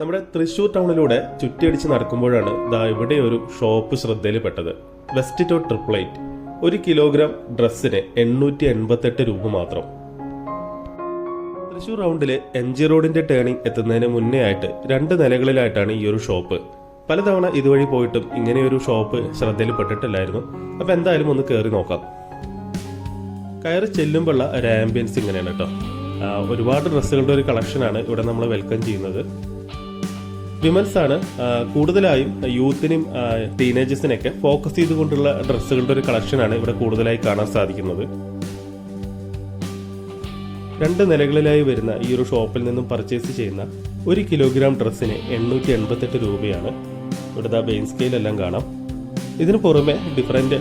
നമ്മുടെ തൃശ്ശൂർ ടൗണിലൂടെ ചുറ്റിയടിച്ച് നടക്കുമ്പോഴാണ് ദാ ഇവിടെ ഒരു ഷോപ്പ് ശ്രദ്ധയിൽപ്പെട്ടത്. വെസ്റ്റ് ടു ട്രിപ്ലൈറ്റ് ഒരു കിലോഗ്രാം ഡ്രസ്സിന് എണ്ണൂറ്റി എൺപത്തെട്ട് രൂപ മാത്രം. തൃശ്ശൂർ റൗണ്ടിലെ എം ജി റോഡിന്റെ ടേണിംഗ് എത്തുന്നതിന് മുന്നേ ആയിട്ട് രണ്ട് നിലകളിലായിട്ടാണ് ഈ ഒരു ഷോപ്പ്. പലതവണ ഇതുവഴി പോയിട്ടും ഇങ്ങനെ ഒരു ഷോപ്പ് ശ്രദ്ധയിൽപ്പെട്ടിട്ടില്ലായിരുന്നു. അപ്പൊ എന്തായാലും ഒന്ന് കയറി നോക്കാം. കയറി ചെല്ലുമ്പോഴുള്ള ഒരു ആംബിയൻസ് ഇങ്ങനെയാണ് കേട്ടോ. ഒരുപാട് ഡ്രസ്സുകളുടെ ഒരു കളക്ഷനാണ് ഇവിടെ നമ്മൾ വെൽക്കം ചെയ്യുന്നത്. വിമൻസ് ആണ് ആ, കൂടുതലായും യൂത്തിനും ടീനേജേഴ്സിനൊക്കെ ഫോക്കസ് ചെയ്തുകൊണ്ടുള്ള ഡ്രസ്സുകളുടെ ഒരു കളക്ഷനാണ് ഇവിടെ കൂടുതലായി കാണാൻ സാധിക്കുന്നത്. രണ്ട് നിലകളിലായി വരുന്ന ഈ ഒരു ഷോപ്പിൽ നിന്നും പർച്ചേസ് ചെയ്യുന്ന ഒരു കിലോഗ്രാം ഡ്രസ്സിന് എണ്ണൂറ്റി എൺപത്തെട്ട് രൂപയാണ്. ഇവിടുത്തെ ബെയിൻ സ്കെയിലെല്ലാം കാണാം. ഇതിന് പുറമെ ഡിഫറെന്റ്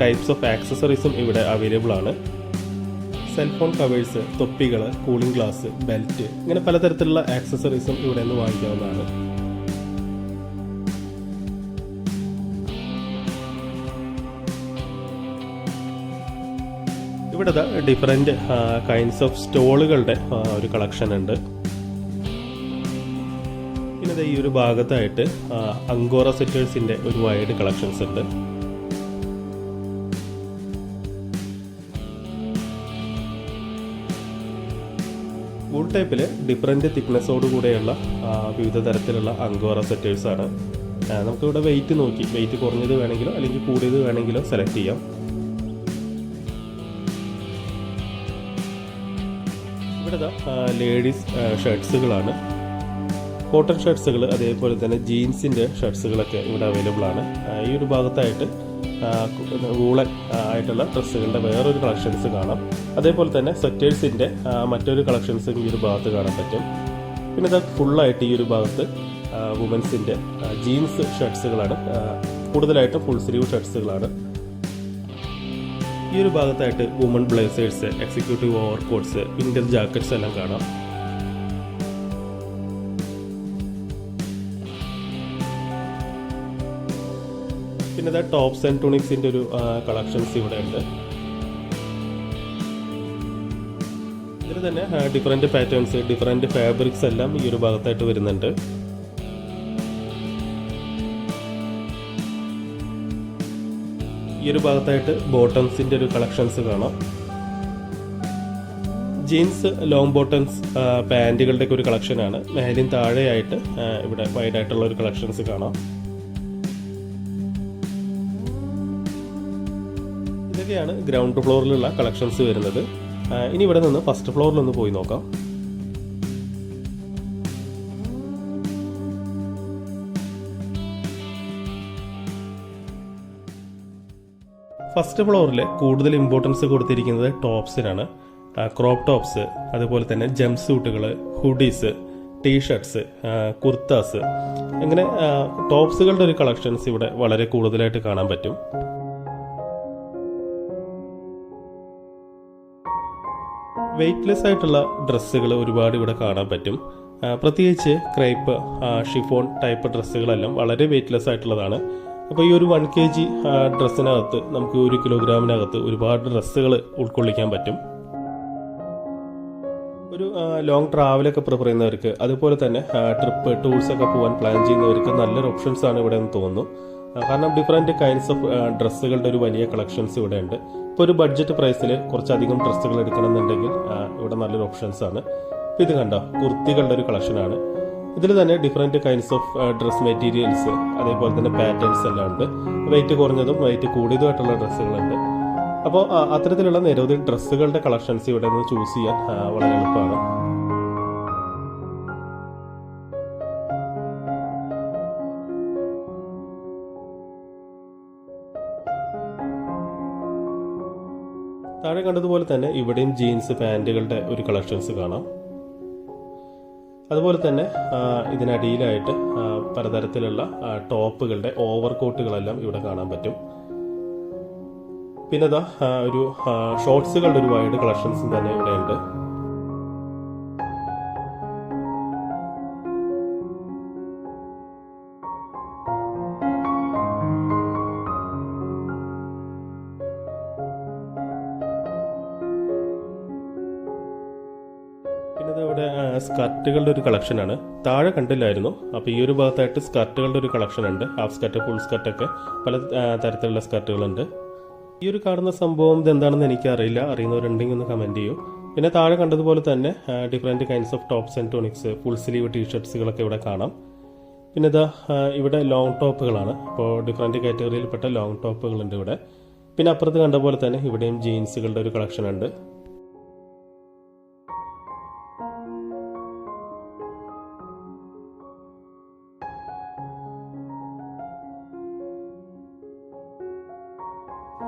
ടൈപ്സ് ഓഫ് ആക്സസറീസും ഇവിടെ അവൈലബിൾ ആണ്. സെൽഫോൺ കവേഴ്സ് തൊപ്പികൾ കൂളിംഗ് ഗ്ലാസ് ബെൽറ്റ് ഇങ്ങനെ പലതരത്തിലുള്ള ആക്സസറീസും ഇവിടെ നിന്ന് വാങ്ങിക്കാവുന്നതാണ്. ഇവിടെ ഡിഫറെന്റ് കൈൻഡ്സ് ഓഫ് സ്റ്റോളുകളുടെ ഒരു കളക്ഷൻ ഉണ്ട്. പിന്നെ ഈ ഒരു ഭാഗത്തായിട്ട് അങ്കോറ സെറ്റേഴ്സിന്റെ ഒരു വൈഡ് കളക്ഷൻസ് ഉണ്ട്. വൂൾ ടൈപ്പിൽ ഡിഫറെന്റ് തിക്നെസ്സോട് കൂടെയുള്ള വിവിധ തരത്തിലുള്ള അങ്കോറ സെറ്റേഴ്സ് ആണ് ആ, നമുക്കിവിടെ വെയിറ്റ് നോക്കി. വെയിറ്റ് കുറഞ്ഞത് വേണമെങ്കിലോ അല്ലെങ്കിൽ കൂടിയത് വേണമെങ്കിലോ സെലക്ട് ചെയ്യാം. ഇവിടെ ലേഡീസ് ഷർട്ട്സുകളാണ് കോട്ടൺ ഷർട്ട്സുകൾ അതേപോലെ തന്നെ ജീൻസിന്റെ ഷർട്ട്സുകളൊക്കെ ഇവിടെ അവൈലബിൾ ആണ്. ഈ ഒരു ഭാഗത്തായിട്ട് വൂളൻ ആയിട്ടുള്ള ഡ്രസ്സുകളുടെ വേറൊരു കളക്ഷൻസ് കാണാം. അതേപോലെ തന്നെ സ്വെറ്റേഴ്സിന്റെ മറ്റൊരു കളക്ഷൻസും ഈ ഒരു ഭാഗത്ത് കാണാൻ പറ്റും. പിന്നെ ഇത് ഫുള്ളായിട്ട് ഈ ഒരു ഭാഗത്ത് വുമൻസിന്റെ ജീൻസ് ഷർട്ട്സുകളാണ് കൂടുതലായിട്ടും ഫുൾ സ്ലീവ് ഷർട്ട്സുകളാണ് ഈ ഒരു ഭാഗത്തായിട്ട് woman blazers executive over coats winter jackets എല്ലാം കാണാം. ഇതാ ടോപ്സ് ആൻഡ് ടൂണിക്സിന്റെ ഒരു കളക്ഷൻസ് ഇവിടെ ഉണ്ട് ഇതിൽ തന്നെ ഡിഫറെന്റ് പാറ്റേൺസ് ഡിഫറെന്റ് ഫാബ്രിക്സ് എല്ലാം ഈ ഒരു ഭാഗത്തായിട്ട് വരുന്നുണ്ട്. ഈ ഒരു ഭാഗത്തായിട്ട് ബോട്ടംസിന്റെ ഒരു കളക്ഷൻസ് കാണാം. ജീൻസ് ലോങ് ബോട്ടംസ് പാന്റുകളുടെയൊക്കെ ഒരു കളക്ഷനാണ് മേലും താഴെയായിട്ട് ഇവിടെ വൈഡായിട്ടുള്ള ഒരു കളക്ഷൻസ് കാണാം. ഇതൊക്കെയാണ് ഗ്രൗണ്ട് ഫ്ലോറിലുള്ള കളക്ഷൻസ് വരുന്നത്. ഇനി ഇവിടെ നിന്ന് ഫസ്റ്റ് ഫ്ലോറിൽ ഒന്ന് പോയി നോക്കാം. ഫസ്റ്റ് ഫ്ലോറിൽ കൂടുതൽ ഇമ്പോർട്ടൻസ് കൊടുത്തിരിക്കുന്നത് ടോപ്സിനാണ് ക്രോപ്പ് ടോപ്സ് അതുപോലെ തന്നെ ജംപ് സൂട്ടുകൾ ഹുഡീസ് ടീഷർട്ട്സ് കുർത്താസ് അങ്ങനെ ടോപ്സുകളുടെ ഒരു കളക്ഷൻസ് ഇവിടെ വളരെ കൂടുതലായിട്ട് കാണാൻ പറ്റും. വെയ്റ്റ്ലെസ് ആയിട്ടുള്ള ഡ്രസ്സുകൾ ഒരുപാട് ഇവിടെ കാണാൻ പറ്റും. പ്രത്യേകിച്ച് ക്രൈപ്പ് ഷിഫോൺ ടൈപ്പ് ഡ്രസ്സുകളെല്ലാം വളരെ വെയ്റ്റ്ലെസ് ആയിട്ടുള്ളതാണ്. അപ്പോൾ ഈ ഒരു വൺ കെ ജി ഡ്രസ്സിനകത്ത് നമുക്ക് ഒരു കിലോഗ്രാമിനകത്ത് ഒരുപാട് ഡ്രസ്സുകൾ ഉൾക്കൊള്ളിക്കാൻ പറ്റും. ഒരു ലോങ് ട്രാവലൊക്കെ പ്രിഫർ ചെയ്യുന്നവർക്ക് അതുപോലെ തന്നെ ട്രിപ്പ് ടൂർസ് ഒക്കെ പോകാൻ പ്ലാൻ ചെയ്യുന്നവർക്ക് നല്ലൊരു ഓപ്ഷൻസ് ആണ് ഇവിടെ എന്ന് തോന്നുന്നു. കാരണം ഡിഫറെന്റ് കൈൻഡ്സ് ഓഫ് ഡ്രസ്സുകളുടെ ഒരു വലിയ കളക്ഷൻസ് ഇവിടെ ഉണ്ട് ഇപ്പോൾ ഒരു ബഡ്ജറ്റ് പ്രൈസിൽ കുറച്ചധികം ഡ്രസ്സുകൾ എടുക്കണമെന്നുണ്ടെങ്കിൽ ഇവിടെ നല്ലൊരു ഓപ്ഷൻസ് ആണ്. അപ്പോൾ ഇത് കണ്ടോ? കുർത്തികളുടെ ഒരു കളക്ഷനാണ് ഇതിൽ തന്നെ different kinds of dress materials അതേപോലെ തന്നെ പാറ്റേൺസ് എല്ലാം ഉണ്ട്. വെയിറ്റ് കുറഞ്ഞതും വെയിറ്റ് കൂടിയതുമായിട്ടുള്ള ഡ്രസ്സുകളുണ്ട്. അപ്പോൾ അത്തരത്തിലുള്ള നിരവധി ഡ്രസ്സുകളുടെ കളക്ഷൻസ് ഇവിടെ നിന്ന് ചൂസ് ചെയ്യാൻ വളരെ എളുപ്പമാണ്. താഴെ കണ്ടതുപോലെ തന്നെ ഇവിടെയും ജീൻസ് പാന്റുകളുടെ ഒരു കളക്ഷൻസ് കാണാം. അതുപോലെ തന്നെ ഇതിനടിയിലായിട്ട് പലതരത്തിലുള്ള ടോപ്പുകളുടെ ഓവർ കോട്ടുകളെല്ലാം ഇവിടെ കാണാൻ പറ്റും. പിന്നെ ഒരു ഷോർട്സുകളുടെ ഒരു വൈഡ് കളക്ഷൻസും തന്നെ ഇവിടെ സ്കർട്ടുകളുടെ ഒരു കളക്ഷനാണ്. താഴെ കണ്ടില്ലായിരുന്നു. അപ്പോൾ ഈ ഒരു ഭാഗത്തായിട്ട് സ്കർട്ടുകളുടെ ഒരു കളക്ഷൻ ഉണ്ട് ഹാഫ് സ്കർട്ട് ഫുൾ സ്കർട്ടൊക്കെ പല തരത്തിലുള്ള സ്കർട്ടുകളുണ്ട്. ഈ ഒരു കാണുന്ന സംഭവം ഇതെന്താണെന്ന് എനിക്കറിയില്ല. അറിയുന്നവരുണ്ടെങ്കിൽ ഒന്ന് കമന്റ് ചെയ്യൂ. പിന്നെ താഴെ കണ്ടതുപോലെ തന്നെ different kinds of tops and tunics full sleeve ടീഷർട്ട്സുകളൊക്കെ ഇവിടെ കാണാം. പിന്നെ ഇതാ ഇവിടെ ലോങ് ടോപ്പുകളാണ് അപ്പോൾ ഡിഫറെന്റ് കാറ്റഗറിയിൽപ്പെട്ട ലോങ് ടോപ്പുകളുണ്ട് ഇവിടെ. പിന്നെ അപ്പുറത്ത് കണ്ട പോലെ തന്നെ ഇവിടെയും ജീൻസുകളുടെ ഒരു കളക്ഷൻ ഉണ്ട്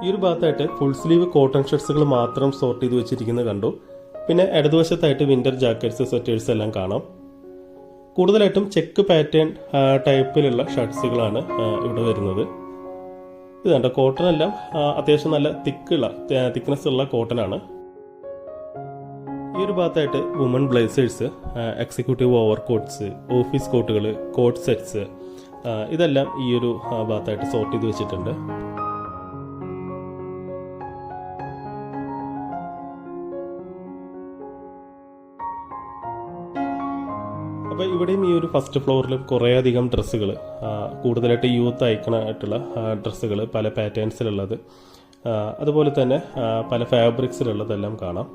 ഈ ഒരു ഭാഗത്തായിട്ട് ഫുൾ സ്ലീവ് കോട്ടൺ ഷർട്ട്സുകൾ മാത്രം സോർട്ട് ചെയ്ത് വെച്ചിരിക്കുന്നത് കണ്ടു. പിന്നെ ഇടതുവശത്തായിട്ട് വിന്റർ ജാക്കറ്റ്സ് സ്വെറ്റേഴ്സ് എല്ലാം കാണാം. കൂടുതലായിട്ടും ചെക്ക് പാറ്റേൺ ടൈപ്പിലുള്ള ഷർട്ട്സുകളാണ് ഇവിടെ വരുന്നത്. കണ്ടോ കോട്ടൺ എല്ലാം അത്യാവശ്യം നല്ല തിക്കുള്ള തിക്നെസ് ഉള്ള കോട്ടനാണ് ഈ ഒരു ഭാഗത്തായിട്ട് woman blazers executive over coats office കോട്ടുകൾ coat sets ഇതെല്ലാം ഈ ഒരു ഭാഗത്തായിട്ട് സോർട്ട് ചെയ്ത് വെച്ചിട്ടുണ്ട്. അപ്പോൾ ഇവിടെയും ഈ ഒരു ഫസ്റ്റ് ഫ്ലോറിൽ കുറേയധികം ഡ്രസ്സുകൾ കൂടുതലായിട്ട് യൂത്ത് ഐക്കണായിട്ടുള്ള ഡ്രസ്സുകൾ പല പാറ്റേൺസിലുള്ളത് അതുപോലെ തന്നെ പല ഫാബ്രിക്സിലുള്ളതെല്ലാം കാണാം.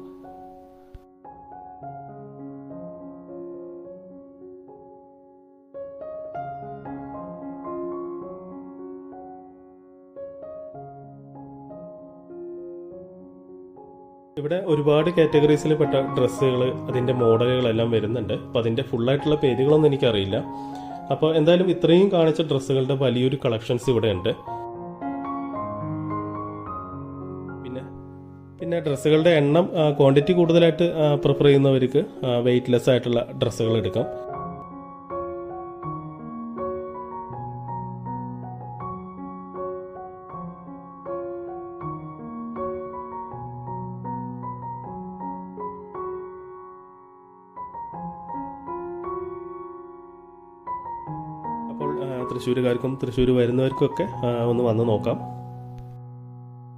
ഇവിടെ ഒരുപാട് കാറ്റഗറീസിൽ പെട്ട ഡ്രസ്സുകൾ അതിന്റെ മോഡലുകളെല്ലാം വരുന്നുണ്ട്. അപ്പോൾ അതിന്റെ ഫുള്ളായിട്ടുള്ള പേരുകളൊന്നും എനിക്കറിയില്ല. അപ്പോൾ എന്തായാലും ഇത്രയും കാണിച്ച ഡ്രസ്സുകളുടെ വലിയൊരു കളക്ഷൻസ് ഇവിടെ ഉണ്ട്. പിന്നെ പിന്നെ ഡ്രസ്സുകളുടെ എണ്ണം ക്വാണ്ടിറ്റി കൂടുതലായിട്ട് പ്രിഫർ ചെയ്യുന്നവർക്ക് വെയ്റ്റ്ലെസ് ആയിട്ടുള്ള ഡ്രസ്സുകൾ എടുക്കാം. തൃശ്ശൂരുകാർക്കും തൃശ്ശൂർ വരുന്നവർക്കൊക്കെ ഒന്ന് വന്ന് നോക്കാം.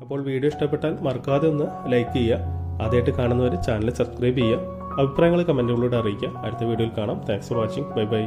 അപ്പോൾ വീഡിയോ ഇഷ്ടപ്പെട്ടാൽ മറക്കാതെ ഒന്ന് ലൈക്ക് ചെയ്യുക. ആദ്യമായിട്ട് കാണുന്നവർ ചാനൽ സബ്സ്ക്രൈബ് ചെയ്യുക. അഭിപ്രായങ്ങൾ കമന്റുകളിലൂടെ അറിയിക്കുക. അടുത്ത വീഡിയോയിൽ കാണാം. Thanks for watching bye bye